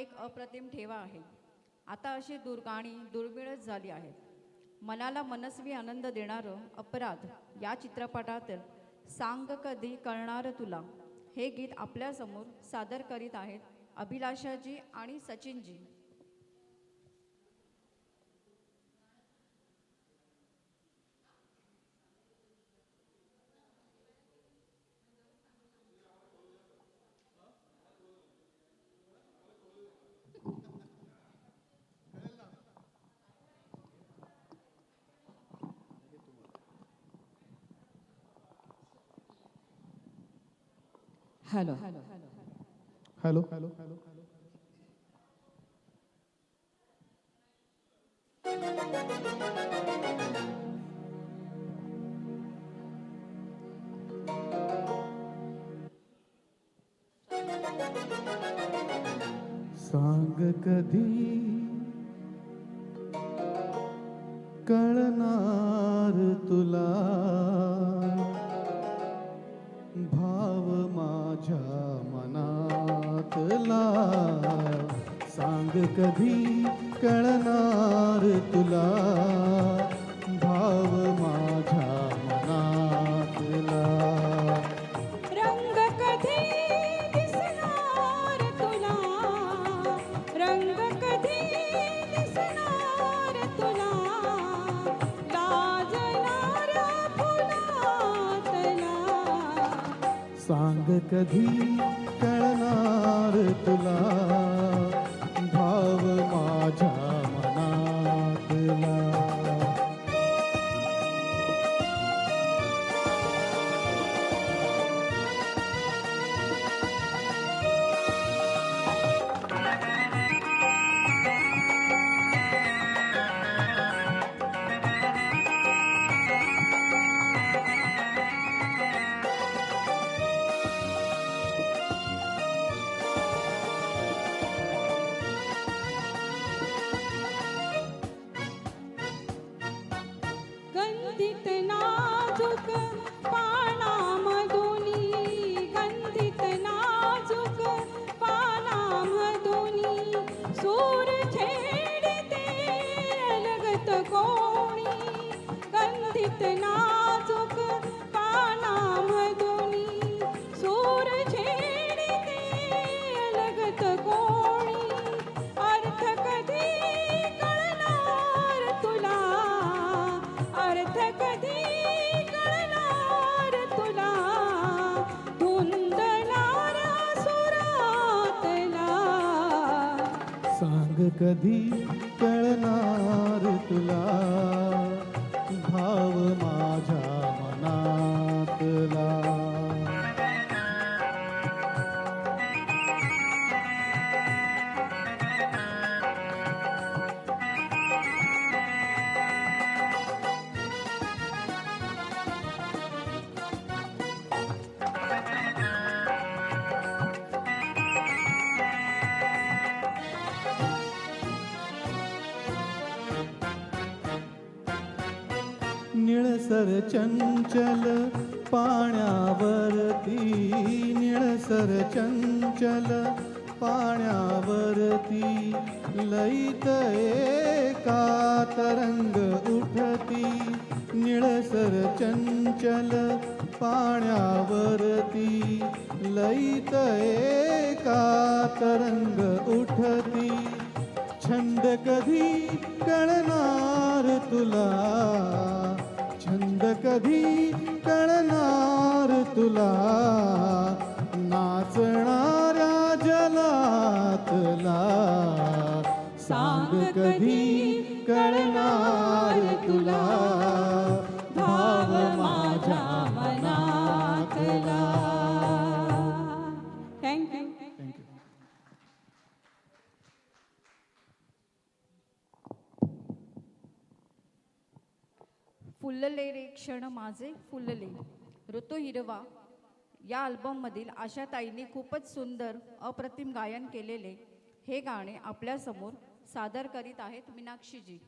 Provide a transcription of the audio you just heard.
एक अप्रतिम ठेवा आहे. आता अशी दुर्गाणी दुर्मिळच झाली आहे. मनाला मनस्वी आनंद देणारं अपराध या चित्रपटात सांग कधी कळणार तुला. हे गीत आपल्यासमोर सादर करीत आहेत अभिलाषाजी आणि सचिनजी. हॅलो हॅलो हॅलो हॅलो सांग कधी कळणार तुला? माझ्या मनातला सांग कधी कळणार तुला? सांग कधी कळणार तुला? कोणी गंधित नाजूक पानामधुनी सूर छेडते अलगत कोणी अर्थ कधी कळणार तुला? अर्थ कधी कळणार तुला? धुंदणाऱ्या सुरातला. सांग कधी कळणार तुला निळसर चंचल पाण्यावरती निळसर चंचल पाण्यावरती लईत एका तरंग उठती. निळसर चंचल पाण्यावरती लईत एका तरंग उठती. छंद कधी कळणार तुला? छंद कधी कळणार तुला? नाचणाऱ्या जलातला. सांग कधी कळणार तुला? फुलले रे क्षण माझे फुलले. ऋतू हिरवा या अल्बममधील आशाताईंनी खूपच सुंदर अप्रतिम गायन केलेले हे गाणे आपल्यासमोर सादर करीत आहेत मीनाक्षीजी.